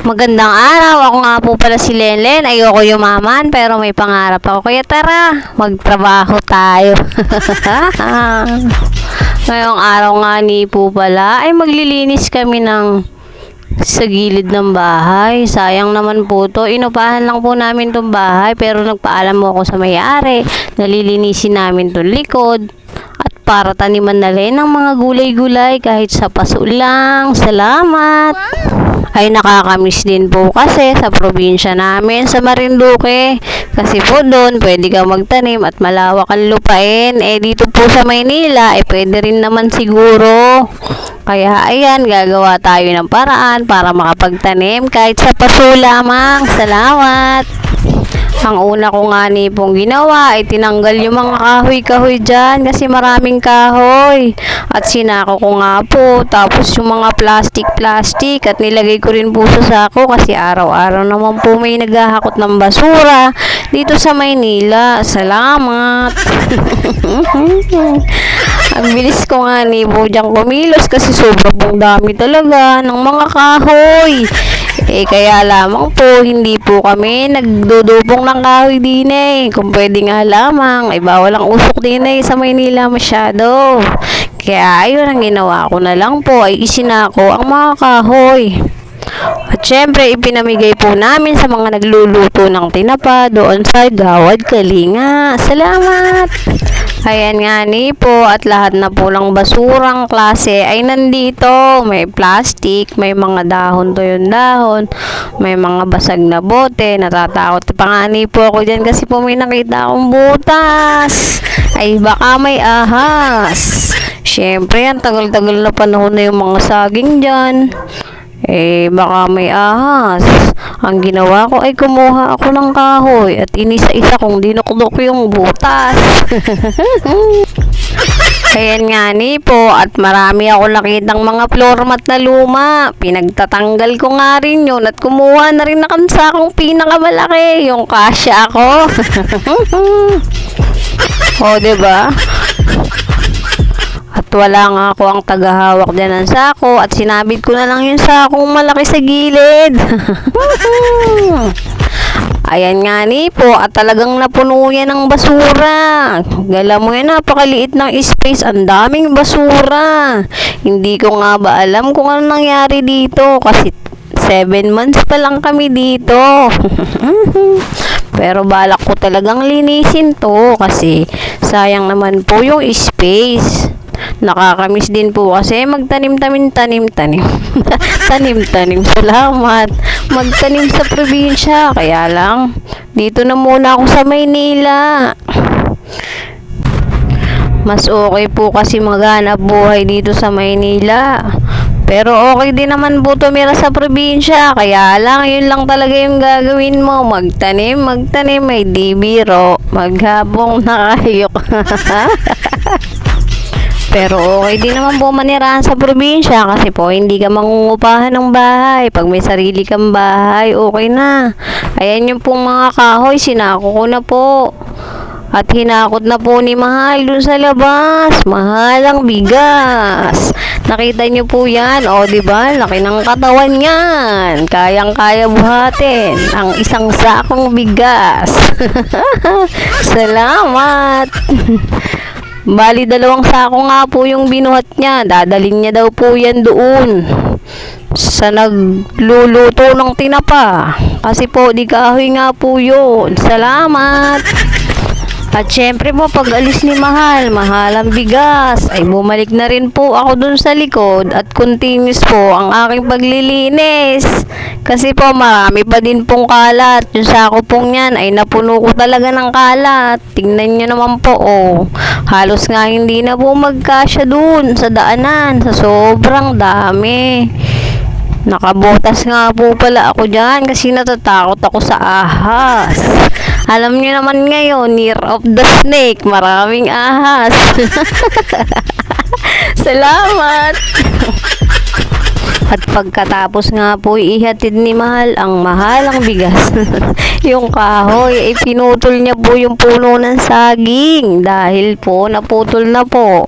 Magandang araw. Ako nga po pala si Lenlen. Ayoko yumaman pero may pangarap ako. Kaya tara, magtrabaho tayo. Ngayong araw nga ni po pala ay maglilinis kami ng sa gilid ng bahay. Sayang naman po to. Inupahan lang po namin tong bahay pero nagpaalam mo ako sa may-ari. Nalilinisin namin tong likod. Para taniman na rin ng mga gulay-gulay kahit sa paso lang. Salamat! Ay nakakamiss din po kasi sa probinsya namin sa Marinduque. Kasi po doon pwede ka magtanim at malawak ang lupain. Eh dito po sa Maynila eh pwede rin naman siguro. Kaya ayan, gagawa tayo ng paraan para makapagtanim kahit sa paso lamang. Salamat! Ang una ko nga ni pong ginawa ay tinanggal yung mga kahoy-kahoy dyan kasi maraming kahoy. At sinako ko nga po. Tapos yung mga plastic-plastic at nilagay ko rin po sa sako kasi araw-araw naman po may naghahakot ng basura dito sa Maynila. Salamat! Ang bilis ko nga ni po dyan kumilos kasi sobrang dami talaga ng mga kahoy. Eh, kaya lamang po, hindi po kami nagdudubong ng kahoy din eh. Kung pwede nga lamang, ay bawal ang usok din eh sa Maynila masyado. Kaya ayun ang ginawa ko na lang po, ay isinako ang mga kahoy. At syempre, ipinamigay po namin sa mga nagluluto ng tinapa doon sa Gawad Kalinga. Salamat! Ayan nga ni po at lahat na po ng basurang klase ay nandito. May plastic, may mga dahon to yung dahon, may mga basag na bote. Natatakot pa nga ni po ako dyan kasi po may nakita akong butas. Ay baka may ahas. Siyempre, ang tagal-tagal na panahon na yung mga saging dyan. Eh, baka may ahas. Ang ginawa ko ay kumuha ako ng kahoy at inisa-isa kong dinukdok yung butas. Ayan nga ni po at marami ako nakitang mga floor mat na luma. Pinagtatanggal ko nga rin yun at kumuha na rin ako sa akong pinakamalaki, yung kasya ako. o, 'di ba? At wala nga ako ang tagahawak dyan ng sako at sinabit ko na lang yung sakong malaki sa gilid. Ayan nga ni po at talagang napuno yan ng basura. Gala mo yan, napakaliit ng space. Ang daming basura. Hindi ko nga ba alam kung ano nangyari dito kasi 7 months pa lang kami dito. Pero balak ko talagang linisin to kasi sayang naman po yung space. Nakakamiss din po kasi magtanim-tanim, tanim-tanim. Salamat. Magtanim sa probinsya. Kaya lang, dito na muna ako sa Maynila. Mas okay po kasi maghanap buhay dito sa Maynila. Pero okay din naman po tumira sa probinsya. Kaya lang, yun lang talaga yung gagawin mo. Magtanim, magtanim, may di biro. Maghabong nakayok. Pero okay din naman po manirahan sa probinsya kasi po hindi ka mangungupahan ng bahay. Pag may sarili kang bahay, okay na. Ayan yung pong mga kahoy, sinako ko na po. At hinakot na po ni Mahal dun sa labas. Mahal ang bigas. Nakita niyo po yan. O, di ba? Laki ng katawan yan. Kayang-kaya buhatin. Ang isang sakong bigas. Salamat. Bali, dalawang sako nga po yung binuhat niya. Dadalhin niya daw po yan doon sa nagluluto ng tinapa. Kasi po, di kahoy nga po yun. Salamat! At syempre po, pag alis ni Mahal, mahal ang bigas, ay bumalik na rin po ako dun sa likod at continuous po ang aking paglilinis. Kasi po, marami pa din pong kalat. Yung sako pong yan ay napuno ko talaga ng kalat. Tingnan nyo naman po, oh. Halos nga hindi na po magkasya dun sa daanan, sa sobrang dami. Nakabotas nga po pala ako dyan kasi natatakot ako sa ahas. Alam niyo naman ngayon, year of the snake, maraming ahas. Salamat! At pagkatapos nga po ihatid ni Mahal ang mahalang bigas. yung kahoy, ay pinutol niya po yung puno ng saging dahil po naputol na po.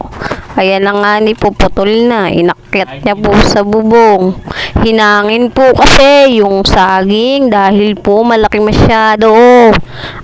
Ayan na nga ni puputol na. Inakyat niya po sa bubong. Hinangin po kasi yung saging dahil po malaki masyado.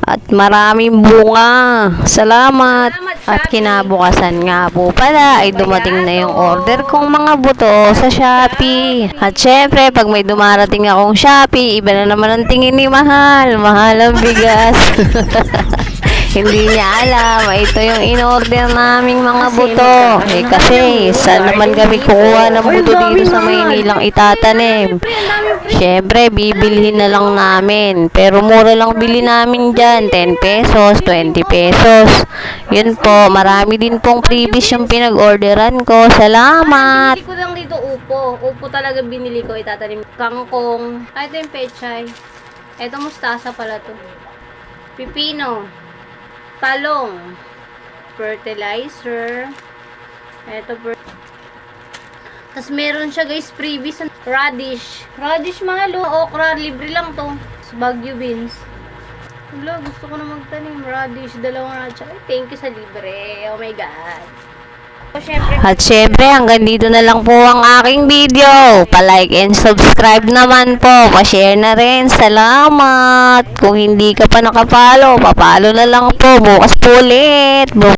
At maraming bunga. Salamat. At kinabukasan nga po pala ay dumating na yung order kong mga buto sa Shopee. At syempre, pag may dumarating akong Shopee, iba na naman ang tingin ni Mahal. Mahal ang bigas. Hindi niya alam, ito yung in-order naming mga buto. Eh kasi, saan naman kami kukuha ng buto dito sa Maynilang itatanim? Siyempre, bibilhin na lang namin. Pero mura lang bili namin dyan. 10 pesos, 20 pesos. Yun po, marami din pong previous yung pinag-orderan ko. Salamat! Binili ko lang dito upo. Upo talaga binili ko. Itatanim kangkong. Ah, ito yung pechay. Ito mustasa pala to. Pipino. Talong. Fertilizer. Ito per Tapos meron siya guys previous radish. Radish mahal oh. Okra libre lang to. Tapos Baguio beans. Wala, gusto ko na magtanim. Radish, dalawang radish. Ay, thank you sa libre. Oh my God. At syempre, hanggang dito na lang po ang aking video. Pa-like and subscribe naman po. Pa-share na rin. Salamat. Kung hindi ka pa nakapalo, papalo na lang po. Bukas po ulit.